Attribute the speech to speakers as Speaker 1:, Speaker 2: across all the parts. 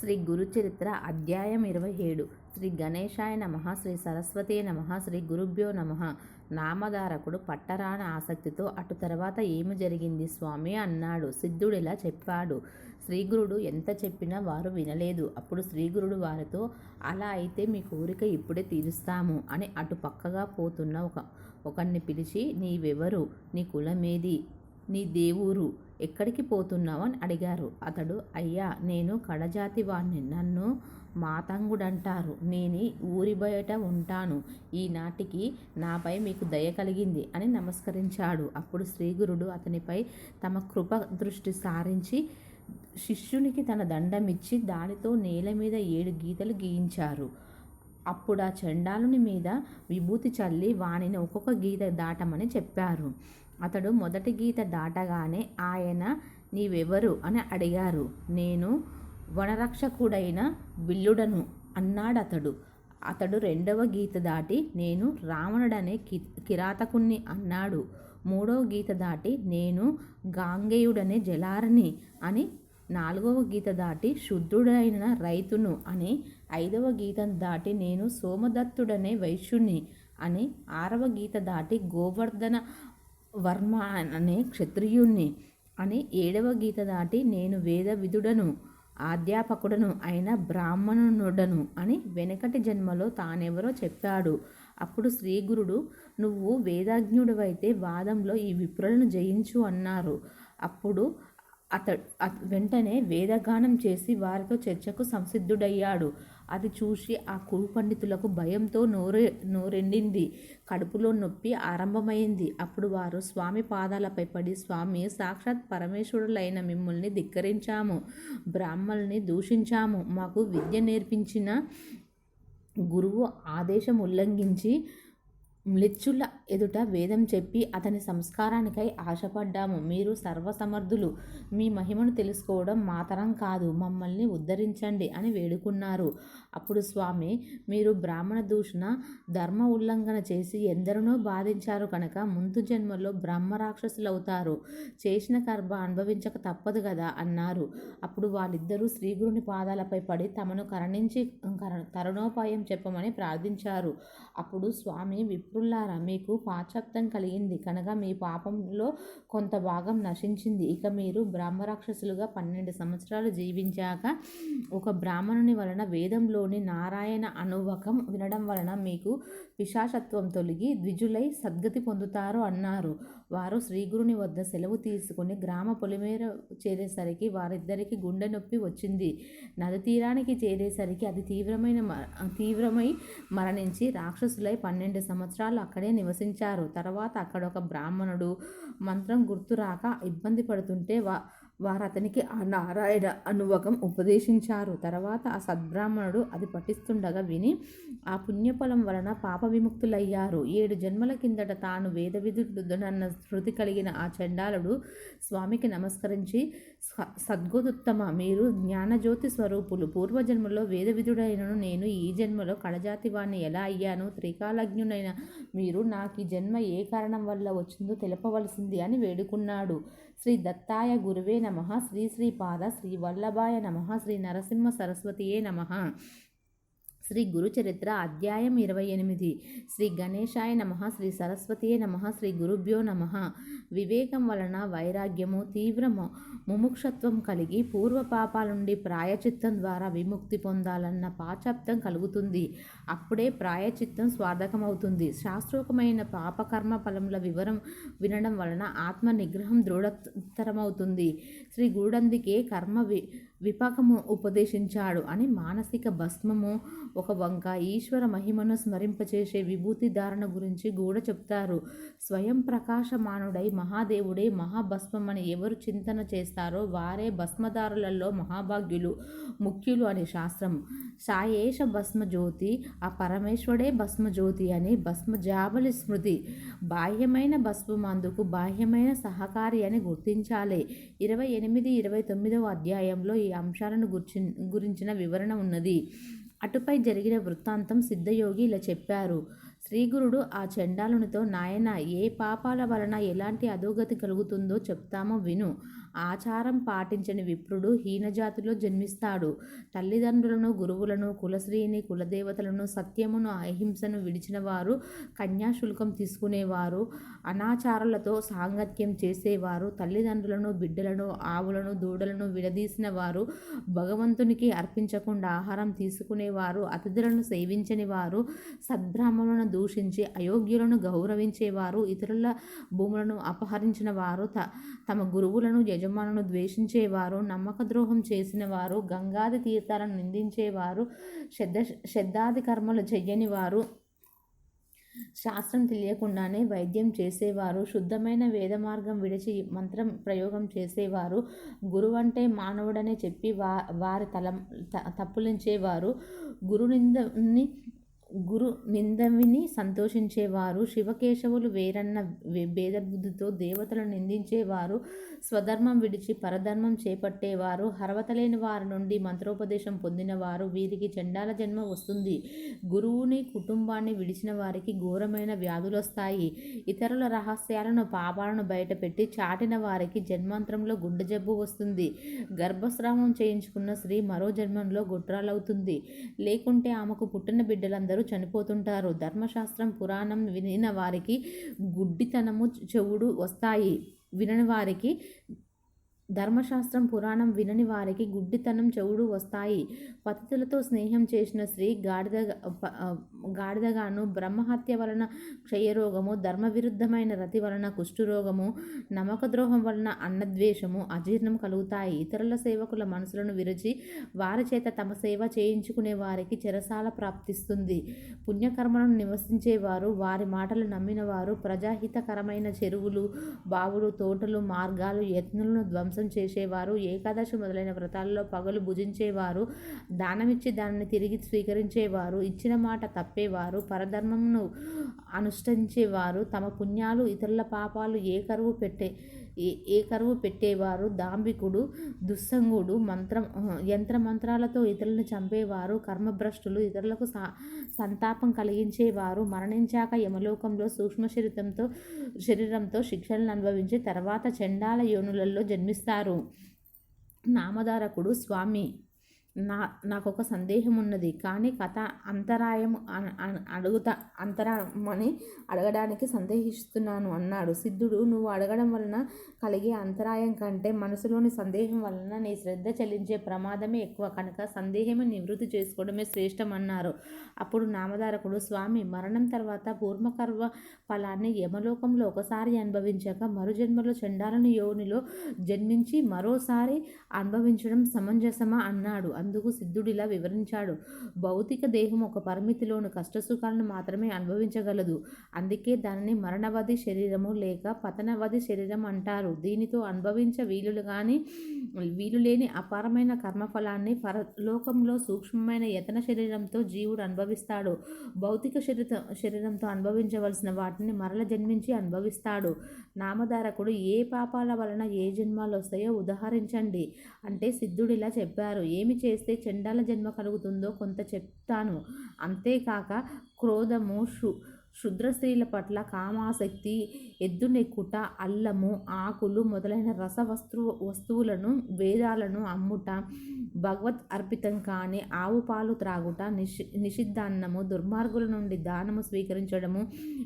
Speaker 1: శ్రీ గురుచరిత్ర అధ్యాయం ఇరవై ఏడు శ్రీ గణేశాయ నమ శ్రీ సరస్వతి నమ శ్రీ గురుభ్యో నమ. నామధారకుడు పట్టరాని ఆసక్తితో అటు తర్వాత ఏమి జరిగింది స్వామి అన్నాడు. సిద్ధుడిలా చెప్పాడు. శ్రీగురుడు ఎంత చెప్పినా వారు వినలేదు. అప్పుడు శ్రీగురుడు వారితో అలా అయితే మీ కోరిక ఇప్పుడే తీరుస్తాము అని అటు పక్కగా పోతున్న ఒక ఒకరిని పిలిచి నీవెవరు? నీ కులమేది? నీ దేవురు? ఎక్కడికి పోతున్నావు అని అడిగారు. అతడు అయ్యా నేను కడజాతి వాణ్ణి నన్ను మాతంగుడంటారు. నేను ఊరి బయట ఉంటాను. ఈనాటికి నాపై మీకు దయ కలిగింది అని నమస్కరించాడు. అప్పుడు శ్రీగురుడు అతనిపై తమ కృప దృష్టి సారించి శిష్యునికి తన దండమిచ్చి దానితో నేల మీద ఏడు గీతలు గీయించారు. అప్పుడు ఆ చండాలుని మీద విభూతి చల్లి వానిని ఒక్కొక్క గీత దాటమని చెప్పారు. అతడు మొదటి గీత దాటగానే ఆయన నీవెవరు? అని అడిగారు. నేను వనరక్షకుడైన బిల్లుడను అన్నాడతడు. అతడు రెండవ గీత దాటి నేను రావణుడనే కి కిరాతకుణ్ణి అన్నాడు. మూడవ గీత దాటి నేను గాంగేయుడనే జలారని అని. నాలుగవ గీత దాటి శుద్ధుడైన రైతును అని. ఐదవ గీతం దాటి నేను సోమదత్తుడనే వైశ్యుని అని. ఆరవ గీత దాటి గోవర్ధన వర్మ అనే క్షత్రియుణ్ణి అని ఏడవ గీత దాటి నేను వేద విధుడను అధ్యాపకుడను అయిన బ్రాహ్మణుడను అని వెనకటి జన్మలో తానెవరో చెప్పాడు అప్పుడు శ్రీగురుడు నువ్వు వేదాజ్ఞుడివైతే వాదంలో ఈ విప్రులను జయించు అన్నారు. అప్పుడు అతడు వెంటనే వేదగానం చేసి వారితో చర్చకు సంసిద్ధుడయ్యాడు. అది చూసి ఆ కురు పండితులకు భయంతో నోరె నోరెండింది. కడుపులో నొప్పి ఆరంభమైంది. అప్పుడు వారు స్వామి పాదాలపై పడి స్వామి సాక్షాత్ పరమేశ్వరులైన మిమ్మల్ని ధిక్కరించాము బ్రాహ్మల్ని దూషించాము. మాకు విద్య నేర్పించిన గురువు ఆదేశం ఉల్లంఘించి మ్లిచ్చుల ఎదుట వేదం చెప్పి అతని సంస్కారానికై ఆశపడ్డాము. మీరు సర్వసమర్థులు. మీ మహిమను తెలుసుకోవడం మాతరం కాదు. మమ్మల్ని ఉద్ధరించండి అని వేడుకున్నారు. అప్పుడు స్వామి మీరు బ్రాహ్మణ దూషణ ధర్మ ఉల్లంఘన చేసి ఎందరినో బాధించారు కనుక ముందు జన్మలో బ్రహ్మ రాక్షసులవుతారు. చేసిన కర్మ అనుభవించక తప్పదు కదా అన్నారు. అప్పుడు వాళ్ళిద్దరూ శ్రీగురుని పాదాలపై పడి తమను కరణించి తరుణోపాయం చెప్పమని ప్రార్థించారు. అప్పుడు స్వామి విప్రుల్లారా మీకు పాశ్చాత్యం కలిగింది కనుక మీ పాపంలో కొంత భాగం నశించింది. ఇక మీరు బ్రహ్మరాక్షసులుగా పన్నెండు సంవత్సరాలు జీవించాక ఒక బ్రాహ్మణుని వలన వేదంలో వేదంలోని నారాయణ అనువకం వినడం వలన మీకు పిశాచత్వం తొలగి ద్విజులై సద్గతి పొందుతారు అన్నారు. వారు శ్రీగురుని వద్ద సెలవు తీసుకుని గ్రామ పొలిమేర చేరేసరికి వారిద్దరికి గుండె నొప్పి వచ్చింది. నది తీరానికి చేరేసరికి అది తీవ్రమైన తీవ్రమై మరణించి రాక్షసులై పన్నెండు సంవత్సరాలు అక్కడే నివసించారు. తర్వాత అక్కడ ఒక బ్రాహ్మణుడు మంత్రం గుర్తురాక ఇబ్బంది పడుతుంటే వా వారు అతనికి ఆ నారాయణ అనువకం ఉపదేశించారు. తర్వాత ఆ సద్బ్రాహ్మణుడు అది పఠిస్తుండగా విని ఆ పుణ్యఫలం వలన పాప విముక్తులయ్యారు. ఏడు జన్మల కిందట తాను వేద విధుడునన్న శృతి కలిగిన ఆ చండాలుడు స్వామికి నమస్కరించి సద్గోదుత్తమ మీరు జ్ఞానజ్యోతి స్వరూపులు. పూర్వజన్మలో వేద విధుడైనను నేను ఈ జన్మలో కళజాతి వాణ్ణి ఎలా అయ్యాను? త్రికాలజ్ఞునైన మీరు నాకు ఈ జన్మ ఏ కారణం వల్ల వచ్చిందో తెలపవలసింది అని వేడుకున్నాడు. శ్రీ దత్తాయ గురువే నమ శ్రీ శ్రీపాద శ్రీ వల్లభాయ నమ శ్రీ నరసింహ సరస్వతియే నమ. శ్రీ గురుచరిత్ర అధ్యాయం ఇరవై ఎనిమిది. శ్రీ గణేశాయ నమ శ్రీ సరస్వతియే నమ శ్రీ గురుభ్యో నమ. వివేకం వలన వైరాగ్యము తీవ్ర ముముక్షత్వం కలిగి పూర్వ పాపాలుండి ప్రాయచిత్తం ద్వారా విముక్తి పొందాలన్న పాచప్తం కలుగుతుంది. అప్పుడే ప్రాయచిత్తం స్వార్థకమవుతుంది. శాస్త్రోకమైన పాపకర్మ ఫలముల వివరం వినడం వలన ఆత్మ నిగ్రహం దృఢతరమవుతుంది. శ్రీ గురుడందికే కర్మ వి విపాకము ఉపదేశించాడు అని మానసిక భస్మము ఒక వంక ఈశ్వర మహిమను స్మరింపచేసే విభూతి ధారణ గురించి గూడ చెప్తారు. స్వయం ప్రకాశమానుడై మహాదేవుడే మహాభస్మమని ఎవరు చింతన చేస్తారో వారే భస్మదారులలో మహాభాగ్యులు ముఖ్యులు అని శాస్త్రం. సాయేష భస్మజ్యోతి ఆ పరమేశ్వడే భస్మజ్యోతి అని భస్మజాబలి స్మృతి. బాహ్యమైన భస్మమందుకు బాహ్యమైన సహకారి అని గుర్తించాలి. ఇరవై ఎనిమిది ఇరవై తొమ్మిదవ అధ్యాయంలో అంశాలను గుర్చి గురించిన వివరణ ఉన్నది. అటుపై జరిగిన వృత్తాంతం సిద్ధయోగి ఇలా చెప్పారు. శ్రీగురుడు ఆ చండాలునితో నాయన ఏ పాపాల వలన ఎలాంటి అధోగతి కలుగుతుందో చెప్తామో విను. ఆచారం పాటించని విప్రుడు హీనజాతిలో జన్మిస్తాడు. తల్లిదండ్రులను గురువులను కులశ్రీని కులదేవతలను సత్యమును అహింసను విడిచిన వారు కన్యాశుల్కం తీసుకునేవారు అనాచారులతో సాంగత్యం చేసేవారు తల్లిదండ్రులను బిడ్డలను ఆవులను దూడలను విడదీసిన వారు భగవంతునికి అర్పించకుండా ఆహారం తీసుకునేవారు అతిథులను సేవించని వారు సద్బ్రాహ్మణులను దూషించి అయోగ్యులను గౌరవించేవారు ఇతరుల భూములను అపహరించిన వారు త తమ గురువులను యజమానులను ద్వేషించేవారు నమ్మక ద్రోహం చేసిన వారు గంగాది తీర్థాలను నిందించేవారు శ్రద్ధ శ్రద్ధాది కర్మలు చెయ్యని వారు శాస్త్రం తెలియకుండానే వైద్యం చేసేవారు శుద్ధమైన వేద మార్గం విడిచి మంత్రం ప్రయోగం చేసేవారు గురువు అంటే మానవుడనే చెప్పి వా వారి తల తప్పులించేవారు గురునిందని గురు నిందవిని సంతోషించేవారు శివకేశవులు వేరన్న భేదబుద్ధితో దేవతలను నిందించేవారు స్వధర్మం విడిచి పరధర్మం చేపట్టేవారు హరవతలేని వారి నుండి మంత్రోపదేశం పొందినవారు వీరికి చండాల జన్మ వస్తుంది. గురువుని కుటుంబాన్ని విడిచిన వారికి ఘోరమైన వ్యాధులు వస్తాయి. ఇతరుల రహస్యాలను పాపాలను బయటపెట్టి చాటిన వారికి జన్మాంతరంలో గుండె జబ్బు వస్తుంది. గర్భస్రావం చేయించుకున్న స్త్రీ మరో జన్మంలో గుట్రాలవుతుంది లేకుంటే ఆమెకు పుట్టిన బిడ్డలందరూ చనిపోతుంటారు. ధర్మశాస్త్రం పురాణం వినిన వారికి గుడ్డితనము చెవుడు వస్తాయి. వినని వారికి ధర్మశాస్త్రం పురాణం వినని వారికి గుడ్డితనం చెవుడు వస్తాయి. పతితులతో స్నేహం చేసిన స్త్రీ గాడిద గాడిదగాను బ్రహ్మహత్య వలన క్షయరోగము ధర్మవిరుద్ధమైన రతి వలన కుష్ఠురోగము నమకద్రోహం వలన అన్నద్వేషము అజీర్ణం కలుగుతాయి. ఇతరుల సేవకుల మనసులను విరచి వారి చేత తమ సేవ చేయించుకునే వారికి చెరసాల ప్రాప్తిస్తుంది. పుణ్యకర్మలను నివసించేవారు వారి మాటలు నమ్మిన వారు ప్రజాహితకరమైన చెరువులు బావులు తోటలు మార్గాలు యత్నులను ధ్వంసం మోసం చేసేవారు ఏకాదశి మొదలైన వ్రతాల్లో పగలు భుజించేవారు దానమిచ్చి దానిని తిరిగి స్వీకరించేవారు ఇచ్చిన మాట తప్పేవారు పరధర్మమును అనుష్ఠించేవారు తమ పుణ్యాలు ఇతరుల పాపాలు ఏ కరువు పెట్టే ఏ కరువు పెట్టేవారు? దాంబికుడు దుస్సంగుడు మంత్రం యంత్ర మంత్రాలతో ఇతరులను చంపేవారు? కర్మభ్రష్టులు ఇతరులకు సంతాపం కలిగించేవారు? మరణించాక యమలోకంలో సూక్ష్మ శరీరంతో శరీరంతో శిక్షలను అనుభవించి తర్వాత చండాల యోనులలో జన్మిస్తారు. నామధారకుడు స్వామి నా నాకు ఒక సందేహం ఉన్నది కానీ కథ అంతరాయం అడుగుతా అంతరామని అడగడానికి సందేహిస్తున్నాను అన్నాడు. సిద్ధుడు నువ్వు అడగడం వలన కలిగే అంతరాయం కంటే మనసులోని సందేహం వలన నీ శ్రద్ధ చెల్లించే ప్రమాదమే ఎక్కువ. కనుక సందేహమే నివృత్తి చేసుకోవడమే శ్రేష్టం అన్నారు. అప్పుడు నామధారకుడు స్వామి మరణం తర్వాత పూర్వకర్వ ఫలాన్ని యమలోకంలో ఒకసారి అనుభవించాక మరు జన్మలో చండాలని యోనిలో జన్మించి మరోసారి అనుభవించడం సమంజసమా? అన్నాడు. అందుకు సిద్ధుడిలా వివరించాడు. భౌతిక దేహం ఒక పరిమితిలోని కష్టసుఖాలను మాత్రమే అనుభవించగలదు. అందుకే దానిని మరణవధి శరీరము లేక పతనవధి శరీరం అంటారు. దీనితో అనుభవించ వీలులు కానీ వీలు లేని అపారమైన కర్మఫలాన్ని పరలోకంలో సూక్ష్మమైన యతన శరీరంతో జీవుడు అనుభవిస్తాడు. భౌతిక శరీర శరీరంతో అనుభవించవలసిన వాటిని మరల జన్మించి అనుభవిస్తాడు. నామధారకుడు ఏ పాపాల వలన ఏ జన్మాలు వస్తాయో ఉదాహరించండి. అంటే సిద్ధుడిలా చెప్పారు. ఏమి చేస్తే చండాల జన్మ కలుగుతుందో కొంత చెప్తాను. అంతేకాక క్రోధము శు శుద్ర స్త్రీల పట్ల కామాసక్తి ఎద్దునెక్కుట అల్లము ఆకులు మొదలైన రస వస్తు వస్తువులను వేదాలను అమ్ముట భగవత్ అర్పితం కాని ఆవు పాలు త్రాగుట నిషి నిషిద్ధాన్నము దుర్మార్గుల నుండి దానము స్వీకరించడము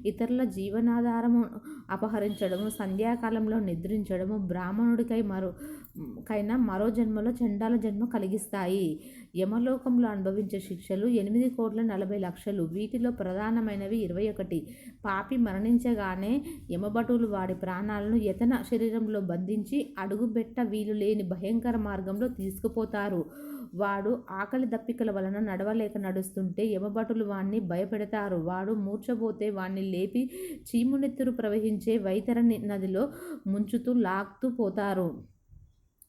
Speaker 1: ఇతరుల జీవనాధారము అపహరించడము సంధ్యాకాలంలో నిద్రించడము బ్రాహ్మణుడికై మరో కైనా మరో జన్మలో చండాల జన్మ కలిగిస్తాయి. యమలోకంలో అనుభవించే శిక్షలు ఎనిమిది కోట్ల నలభై లక్షలు. వీటిలో ప్రధానమైనవి ఇరవై ఒకటి. పాపి మరణించగానే యమభటులు వాడి ప్రాణాలను యతన శరీరంలో బంధించి అడుగుబెట్ట వీలు లేని భయంకర మార్గంలో తీసుకుపోతారు. వాడు ఆకలి దప్పికల వలన నడవలేక నడుస్తుంటే యమభటులు వాణ్ణి భయపెడతారు. వాడు మూర్చబోతే వాణ్ణి లేపి చీమునెత్తురు ప్రవహించే వైతరణి నదిలో ముంచుతూ లాక్తూ పోతారు.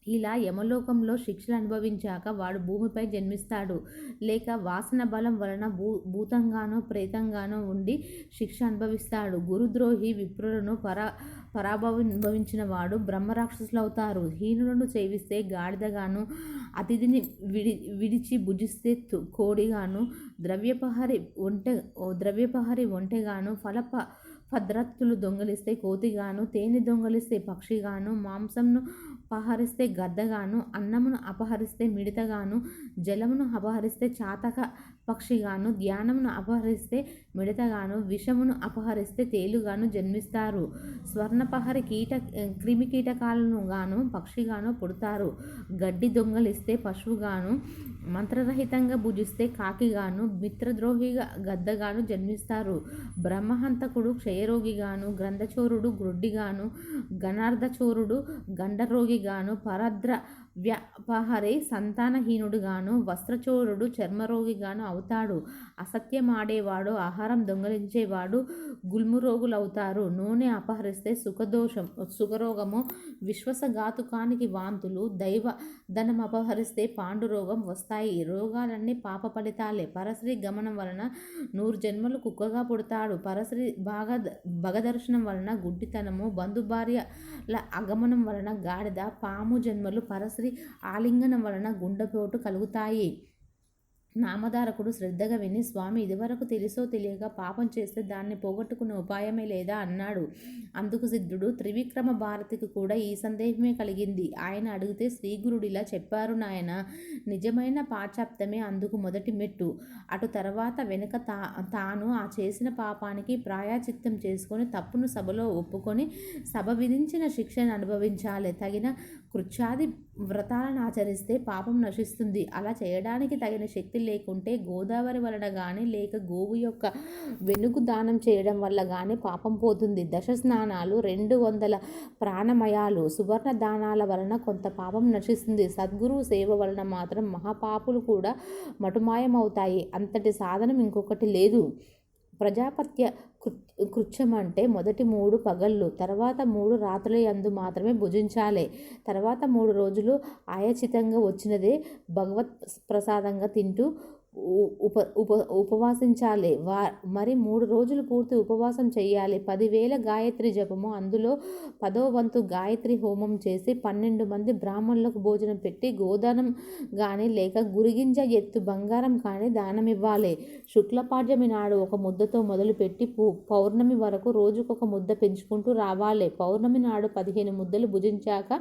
Speaker 1: ఇలా యమలోకంలో శిక్షలు అనుభవించాక వాడు భూమిపై జన్మిస్తాడు. లేక వాసన బలం వలన భూ భూతంగానో ప్రేతంగానో ఉండి శిక్ష అనుభవిస్తాడు. గురుద్రోహి విప్రులను పరా పరాభవించిన వాడు బ్రహ్మరాక్షసులు అవుతారు హీనులను సేవిస్తే గాడిదగాను అతిథిని విడి విడిచి భుజిస్తే తు- కోడిగాను ద్రవ్యపహరి ఒంటె ద్రవ్యపహరి ఒంటెగాను ఫలప భద్రత్తులు దొంగలిస్తే కోతిగాను తేనె దొంగలిస్తే పక్షిగాను మాంసంను అపహరిస్తే గద్దగాను అన్నమును అపహరిస్తే మిడతగాను జలమును అపహరిస్తే చాతక పక్షిగాను ధ్యానమును అపహరిస్తే మిడతగాను విషమును అపహరిస్తే తేలుగాను జన్మిస్తారు. స్వర్ణపహరి కీట క్రిమి కీటకాలను గాను పక్షిగాను పుడతారు. గడ్డి దొంగలిస్తే పశువుగాను మంత్రరహితంగా భుజిస్తే కాకిగాను మిత్రద్రోహిగా గద్దగాను జన్మిస్తారు. బ్రహ్మహంతకుడు క్షయరోగిగాను గ్రంథచోరుడు గ్రొడ్డిగాను గణార్ధచోరుడు గండరోగిగాను పరద్ర వ్యాపహరి సంతానహీనుడుగాను వస్త్రచోరుడు చర్మరోగిగాను అవుతాడు. అసత్యమాడేవాడు ఆహారం దొంగలించేవాడు గుల్మురోగులవుతారు. నూనె అపహరిస్తే సుఖదోషం సుఖరోగము విశ్వసఘాతుకానికి వాంతులు దైవ ధనం అపహరిస్తే పాండురోగం వస్తాయి. రోగాలన్నీ పాప ఫలితాలే. పరశ్రీ గమనం వలన నూరు జన్మలు కుక్కగా పుడతాడు. పరశ్రీ బాగా భగదర్శనం వలన గుడ్డితనము బంధుభార్యల అగమనం వలన గాడిద పాము జన్మలు పరశ్రీ ఆలింగనం వలన గుండెపోటు కలుగుతాయి. నామధారకుడు శ్రద్ధగా విని స్వామి ఇదివరకు తెలుసో తెలియక పాపం చేస్తే దాన్ని పోగొట్టుకునే ఉపాయమే లేదా అన్నాడు. అందుకు సిద్ధుడు త్రివిక్రమ భారతికి కూడా ఈ సందేహమే కలిగింది. ఆయన అడిగితే శ్రీగురుడు ఇలా చెప్పారు నాయన నిజమైన పాశ్చాప్తమే అందుకు మొదటి మెట్టు. అటు తర్వాత వెనుక తా తాను ఆ చేసిన పాపానికి ప్రాయాచిత్తం చేసుకొని తప్పును సభలో ఒప్పుకొని సభ విధించిన శిక్షను అనుభవించాలి. తగిన కృచ్ఛాది వ్రతాలను ఆచరిస్తే పాపం నశిస్తుంది. అలా చేయడానికి తగిన శక్తి లేకుంటే గోదావరి వలన కానీ లేక గోవు యొక్క వెనుగు దానం చేయడం వల్ల కానీ పాపం పోతుంది. దశ స్నానాలు రెండు వందల ప్రాణమయాలు. సువర్ణ దానాల వలన కొంత పాపం నశిస్తుంది. సద్గురువు సేవ వలన మాత్రం మహాపాపులు కూడా మటుమాయమవుతాయి. అంతటి సాధనం ఇంకొకటి లేదు. ప్రజాపత్య కృ- కృత్యం అంటే మొదటి మూడు పగళ్ళు. తర్వాత మూడు రాత్రుల యందు మాత్రమే భుజించాలి. తర్వాత మూడు రోజులు ఆయచితంగా వచ్చినదే భగవత్ ప్రసాదంగా తింటూ ఉప ఉప ఉపవాసించాలి వా మరి మూడు రోజులు పూర్తి ఉపవాసం చేయాలి పదివేల గాయత్రి జపము. అందులో పదో వంతు గాయత్రి హోమం చేసి పన్నెండు మంది బ్రాహ్మణులకు భోజనం పెట్టి గోదానం కానీ లేక గురిగింజ ఎత్తు బంగారం కానీ దానం ఇవ్వాలి శుక్లపాడ్యమి నాడు ఒక ముద్దతో మొదలుపెట్టి పూ పౌర్ణమి వరకు రోజుకొక ముద్ద పెంచుకుంటూ రావాలి. పౌర్ణమి నాడు పదిహేను ముద్దలు భుజించాక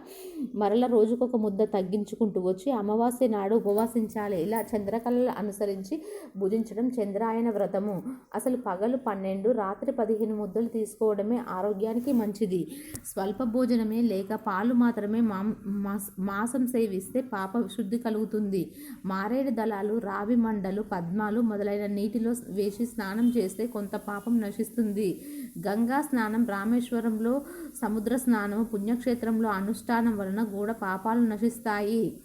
Speaker 1: మరల రోజుకొక ముద్ద తగ్గించుకుంటూ వచ్చి అమావాస్య నాడు ఉపవాసించాలి. ఇలా చంద్రకళలు అనుసరించి భుజించడం చంద్రాయన వ్రతము. అసలు పగలు పన్నెండు రాత్రి పదిహేను ముద్దలు తీసుకోవడమే ఆరోగ్యానికి మంచిది. స్వల్ప భోజనమే లేక పాలు మాత్రమే మాం మాస్- మాంసం సేవిస్తే పాప శుద్ధి కలుగుతుంది. మారేడు దళాలు రావి మండలు పద్మాలు మొదలైన నీటిలో వేసి స్నానం చేస్తే కొంత పాపం నశిస్తుంది. గంగా స్నానం రామేశ్వరంలో సముద్ర స్నానం పుణ్యక్షేత్రంలో అనుష్ఠానం వలన కూడా పాపాలు నశిస్తాయి.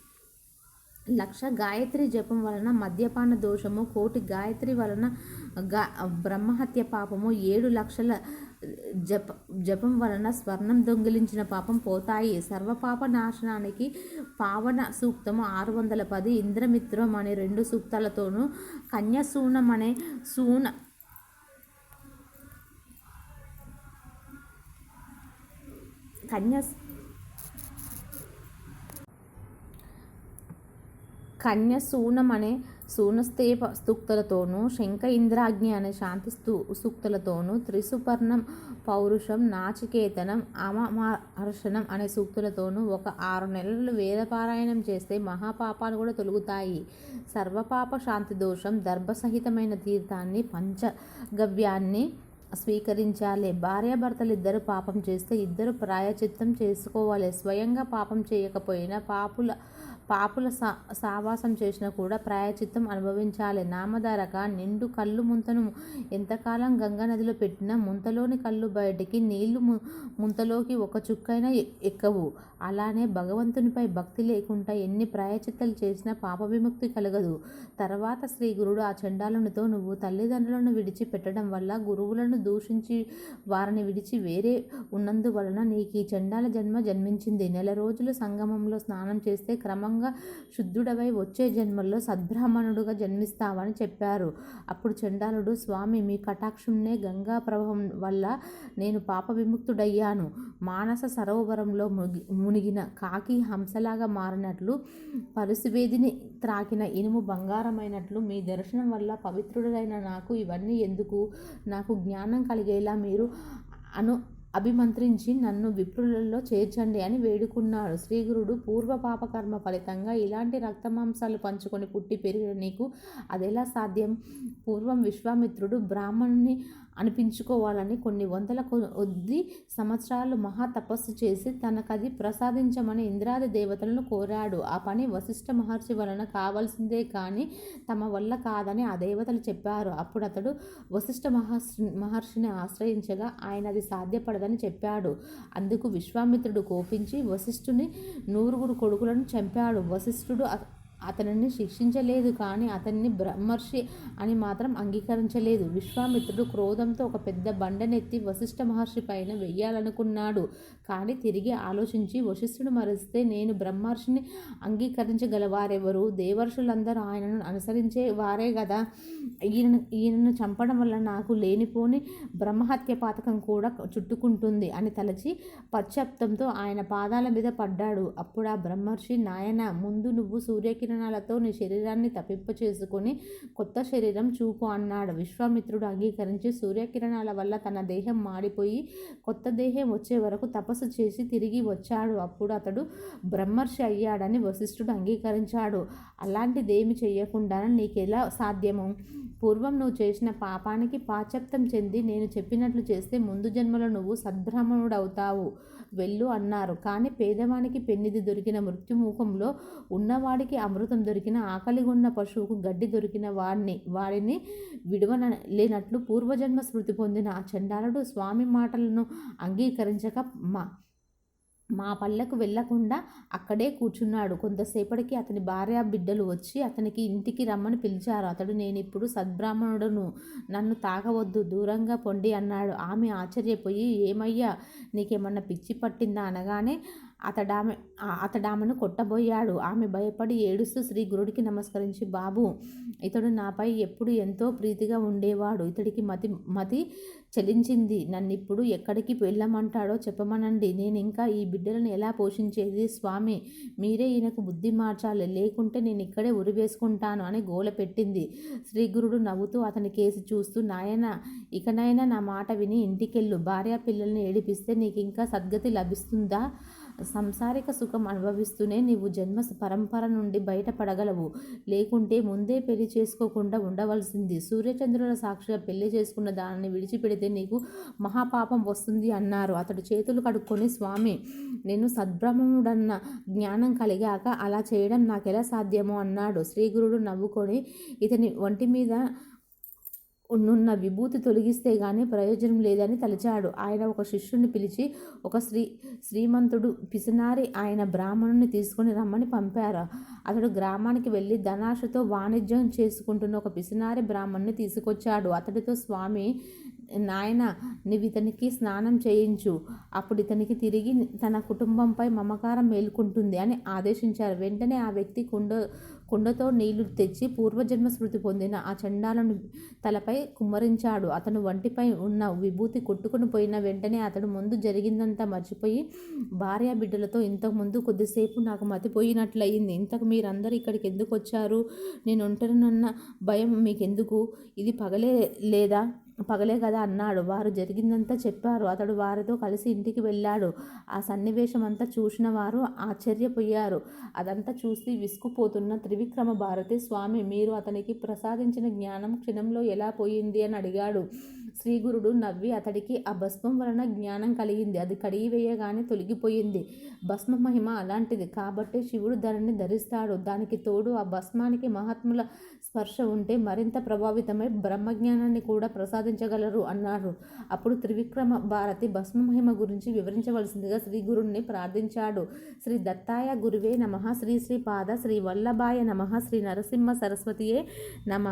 Speaker 1: లక్ష గాయత్రి జపం వలన మద్యపాన దోషము కోటి గాయత్రి వలన గా బ్రహ్మహత్య పాపము ఏడు లక్షల జప జపం వలన స్వర్ణం దొంగిలించిన పాపం పోతాయి. సర్వపాప నాశనానికి పావన సూక్తము ఆరు వందల పది ఇంద్రమిత్రం అనే రెండు సూక్తాలతోనూ కన్యాసూనం అనే సూన కన్య కన్య సూనం అనే సూనస్తేప సూక్తులతోనూ శంఖ ఇంద్రాగ్ని అనే శాంతి సూక్తులతోనూ త్రిసుపర్ణం పౌరుషం నాచికేతనం అమమర్షణం అనే సూక్తులతోనూ ఒక ఆరు నెలలు వేదపారాయణం చేస్తే మహాపాపాలు కూడా తొలుగుతాయి. సర్వపాప శాంతి దోషం దర్భసహితమైన తీర్థాన్ని పంచగవ్యాన్ని స్వీకరించాలి. భార్యాభర్తలు ఇద్దరు పాపం చేస్తే ఇద్దరు ప్రాయచిత్తం చేసుకోవాలి. స్వయంగా పాపం చేయకపోయినా పాపుల పాపుల సా సావాసం చేసినా కూడా ప్రాయచిత్తం అనుభవించాలి. నామధారక నిండు కళ్ళు ముంతను ఎంతకాలం గంగా నదిలో పెట్టినా ముంతలోని కళ్ళు బయటికి నీళ్ళు ము- ముంతలోకి ఒక చుక్కైనా ఎక్కవు. అలానే భగవంతునిపై భక్తి లేకుండా ఎన్ని ప్రాయచిత్తాలు చేసినా పాప విముక్తి కలగదు. తర్వాత శ్రీ గురుడు ఆ చండాలునితో నువ్వు తల్లిదండ్రులను విడిచి పెట్టడం వల్ల గురువులను దూషించి వారిని విడిచి వేరే ఉన్నందువలన నీకు ఈ చండాల జన్మ జన్మించింది. నెల రోజులు సంగమంలో స్నానం చేస్తే క్రమంగా సంపూర్ణంగా శుద్ధుడవై వచ్చే జన్మల్లో సద్బ్రాహ్మణుడుగా జన్మిస్తావని చెప్పారు. అప్పుడు చండాలుడు స్వామి మీ కటాక్షంనే గంగా ప్రభావం వల్ల నేను పాప విముక్తుడయ్యాను. మానస సరోవరంలో ముగి మునిగిన కాకి హంసలాగా మారినట్లు పరుసువేదిని త్రాకిన ఇనుము బంగారమైనట్లు మీ దర్శనం వల్ల పవిత్రుడైన నాకు ఇవన్నీ ఎందుకు? నాకు జ్ఞానం కలిగేలా మీరు అను అభిమంత్రించి నన్ను విప్రులలో చేర్చండి అని వేడుకున్నాడు. శ్రీగురుడు పూర్వ పాపకర్మ ఫలితంగా ఇలాంటి రక్తమాంసాలు పంచుకొని పుట్టి పెరిగిన నీకు అదెలా సాధ్యం? పూర్వం విశ్వామిత్రుడు బ్రాహ్మణుని అనిపించుకోవాలని కొన్ని వందల కొద్ది సంవత్సరాలు మహా తపస్సు చేసి తనకది ప్రసాదించమని ఇంద్రాది దేవతలను కోరాడు. ఆ పని వశిష్ఠ మహర్షి వలన కావాల్సిందే కానీ తమ వల్ల కాదని ఆ దేవతలు చెప్పారు. అప్పుడు అతడు వశిష్ఠ మహర్షి మహర్షిని ఆశ్రయించగా ఆయన అది సాధ్యపడదని చెప్పాడు. అందుకు విశ్వామిత్రుడు కోపించి వశిష్ఠుని నూరుగురు కొడుకులను చంపాడు. వశిష్ఠుడు అతనిని శిక్షించలేదు కానీ అతన్ని బ్రహ్మర్షి అని మాత్రం అంగీకరించలేదు. విశ్వామిత్రుడు క్రోధంతో ఒక పెద్ద బండనెత్తి వశిష్ఠ మహర్షి పైన వెయ్యాలనుకున్నాడు. కానీ తిరిగి ఆలోచించి వశిష్ఠుడు మరిస్తే నేను బ్రహ్మర్షిని అంగీకరించగలవారెవరు? దేవర్షులందరూ ఆయనను అనుసరించే వారే కదా ఈయన ఈయనను చంపడం వల్ల నాకు లేనిపోని బ్రహ్మహత్య పాతకం కూడా చుట్టుకుంటుంది అని తలచి పశ్చాత్తంతో ఆయన పాదాల మీద పడ్డాడు. అప్పుడు ఆ బ్రహ్మర్షి నాయన ముందు నువ్వు సూర్యకి కిరణాలతో నీ శరీరాన్ని తప్పింప చేసుకుని కొత్త శరీరం చూపు అన్నాడు. విశ్వామిత్రుడు అంగీకరించి సూర్యకిరణాల వల్ల తన దేహం మాడిపోయి కొత్త దేహం వచ్చే వరకు తపస్సు చేసి తిరిగి వచ్చాడు. అప్పుడు అతడు బ్రహ్మర్షి అయ్యాడని వశిష్ఠుడు అంగీకరించాడు. అలాంటిదేమి చేయకుండా నీకెలా సాధ్యము? పూర్వం నువ్వు చేసిన పాపానికి పాచప్తం చెంది నేను చెప్పినట్లు చేస్తే ముందు జన్మలో నువ్వు సద్బ్రాహ్మణుడవుతావు వెళ్ళు అన్నారు. కానీ పేదవానికి పెన్నిది దొరికిన మృత్యుముఖంలో ఉన్నవాడికి అమృతం దొరికిన ఆకలిగొన్న పశువుకు గడ్డి దొరికిన వాడిని వాడిని విడవన లేనట్లు పూర్వజన్మ స్మృతి పొందిన ఆ చండాలుడు స్వామి మాటలను అంగీకరించక మా మా పల్లెకు వెళ్ళకుండా అక్కడే కూర్చున్నాడు. కొంతసేపటికి అతని భార్య బిడ్డలు వచ్చి అతనికి ఇంటికి రమ్మని పిలిచారు. అతడు నేను ఇప్పుడు సద్బ్రాహ్మణుడును. నన్ను తాగవద్దు దూరంగా పొండి అన్నాడు. ఆమె ఆశ్చర్యపోయి ఏమయ్యా నీకేమన్నా పిచ్చి పట్టిందా? అనగానే అతడామె అతడామెను కొట్టబోయాడు. ఆమె భయపడి ఏడుస్తూ శ్రీ గురుడికి నమస్కరించి బాబు ఇతడు నాపై ఎప్పుడు ఎంతో ప్రీతిగా ఉండేవాడు. ఇతడికి మతి మతి చలించింది. నన్ను ఇప్పుడు ఎక్కడికి వెళ్ళమంటాడో చెప్పమనండి. నేను ఇంకా ఈ బిడ్డలను ఎలా పోషించేది? స్వామి మీరే ఈయనకు బుద్ధి మార్చాలి. లేకుంటే నేను ఇక్కడే ఉరివేసుకుంటాను అని గోల పెట్టింది. శ్రీగురుడు నవ్వుతూ అతని కేసి చూస్తూ నాయన ఇకనైనా నా మాట విని ఇంటికెళ్ళు. భార్య పిల్లల్ని ఏడిపిస్తే నీకు ఇంకా సద్గతి లభిస్తుందా? సంసారిక సుఖం అనుభవిస్తూనే నీవు జన్మ పరంపర నుండి బయటపడగలవు. లేకుంటే ముందే పెళ్ళి చేసుకోకుండా ఉండవలసింది. సూర్యచంద్రుల సాక్షిగా పెళ్ళి చేసుకున్న దానిని విడిచిపెడితే నీకు మహాపాపం వస్తుంది అన్నారు. అతడు చేతులు కడుక్కొని స్వామి నేను సద్బ్రహ్మణుడన్న జ్ఞానం కలిగాక అలా చేయడం నాకెలా సాధ్యమో అన్నాడు. శ్రీగురుడు నవ్వుకొని ఇతని ఒంటి మీద నున్న విభూతి తొలగిస్తే గానీ ప్రయోజనం లేదని తలచాడు. ఆయన ఒక శిష్యుని పిలిచి ఒక శ్రీ శ్రీమంతుడు పిసినారి ఆయన బ్రాహ్మణుని తీసుకుని రమ్మని పంపారు. అతడు గ్రామానికి వెళ్ళి ధనాశతో వాణిజ్యం చేసుకుంటున్న ఒక పిసినారి బ్రాహ్మణ్ణి తీసుకొచ్చాడు. అతడితో స్వామి నాయన నువ్వు ఇతనికి స్నానం చేయించు. అప్పుడు ఇతనికి తిరిగి తన కుటుంబంపై మమకారం మేలుకుంటుంది అని ఆదేశించారు. వెంటనే ఆ వ్యక్తి కుండ కుండతో నీళ్ళు తెచ్చి పూర్వజన్మ స్మృతి పొందిన ఆ చండాలను తలపై కుమ్మరించాడు. అతను వంటిపై ఉన్న విభూతి కొట్టుకుని పోయిన వెంటనే అతడు ముందు జరిగిందంతా మర్చిపోయి భార్య బిడ్డలతో ఇంతకుముందు కొద్దిసేపు నాకు మతిపోయినట్లయింది. ఇంతకు మీరందరూ ఇక్కడికి ఎందుకు వచ్చారు? నేను ఒంటరినన్న భయం మీకెందుకు? ఇది పగలే లేదా? పగలే కదా అన్నాడు. వారు జరిగిందంతా చెప్పారు. అతడు వారితో కలిసి ఇంటికి వెళ్ళాడు. ఆ సన్నివేశం అంతా చూసిన వారు ఆశ్చర్యపోయారు. అదంతా చూసి విసుకుపోతున్న త్రివిక్రమ భారతి స్వామి మీరు అతనికి ప్రసాదించిన జ్ఞానం క్షణంలో ఎలా పోయింది? అని అడిగాడు. శ్రీగురుడు నవ్వి అతడికి ఆ భస్మం వలన జ్ఞానం కలిగింది. అది కడిగి వేయగానే తొలగిపోయింది. భస్మ మహిమ అలాంటిది. కాబట్టి శివుడు దానిని ధరిస్తాడు. దానికి తోడు ఆ భస్మానికి మహాత్ముల స్పర్శ ఉంటే మరింత ప్రభావితమై బ్రహ్మజ్ఞానాన్ని కూడా ప్రసాదించగలరు అన్నారు. అప్పుడు త్రివిక్రమ భారతి భస్మ మహిమ గురించి వివరించవలసిందిగా శ్రీ గురుణ్ణి ప్రార్థించాడు. శ్రీ దత్తాయ గురువే నమ. శ్రీ శ్రీ పాద శ్రీ వల్లభాయ నమ. శ్రీ నరసింహ సరస్వతియే నమ.